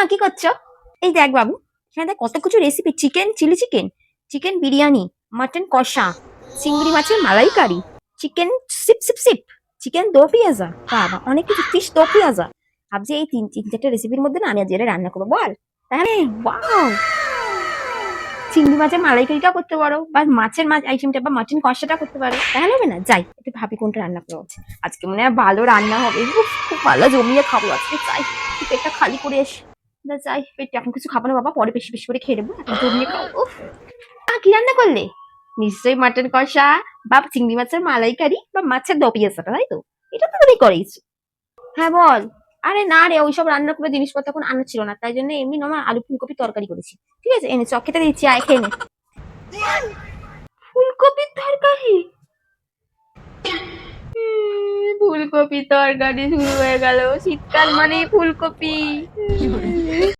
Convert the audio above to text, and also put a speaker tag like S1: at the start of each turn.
S1: মা, কি করছ? এই দেখ বাবু, এখানে দেখ কত কিছু recipe chicken chilli chicken chicken biryani mutton কষা, চিংড়ি মাছের মালাইকারি চিকেন সিপ সিপ সিপ চিকেন দো পেঁয়াজা। বাবা, অনেক কিছু ফিশ দো পেঁয়াজা। ভাবছি এই তিন তিন, চারটে রেসিপির মধ্যে না আমি আজ এটা রান্না করব, বল। তাহলে ওয়াও চিংড়ি মাছের মালাইকারিটা করতে পারো, বা মাছের মাছ আইটেমটা বা মাটন কষাটা করতে পারো। তাহলে হবে না? যাই, একটু ভাবি কোনটা রান্না করা উচিত আজকে মনে হয় ভালো রান্না হবে। খুব ভালো জমিয়ে খাব আজকে চাই পেটটা খালি করে এস। না যাই পেটটা এখন কিছু খাব না বাবা পরে বেশি বেশি করে খেয়ে নেব। খাব। উফ আহ, কি রান্না করলে? নিশ্চয়ই মাটন কষা বা চিংড়ি মাছের মালাইকারি বা মাছের দপিয়াসাটা তাই তো? এটা তো তুমি করেইছো। হ্যাঁ বল। আরে না রে ওইসব রান্না করে জিনিসপত্র এখন আনা ছিল না তাই জন্য এমনি নর্মাল আলু ফুলকপি তরকারি করেছি। ঠিক আছে এনে চক খেতে দিচ্ছি আয় খেয়ে নে। ফুলকপির তরকারি? ফুলকপি তরকারি শুরু হয়ে গেল। শীতকাল মানে ফুলকপি।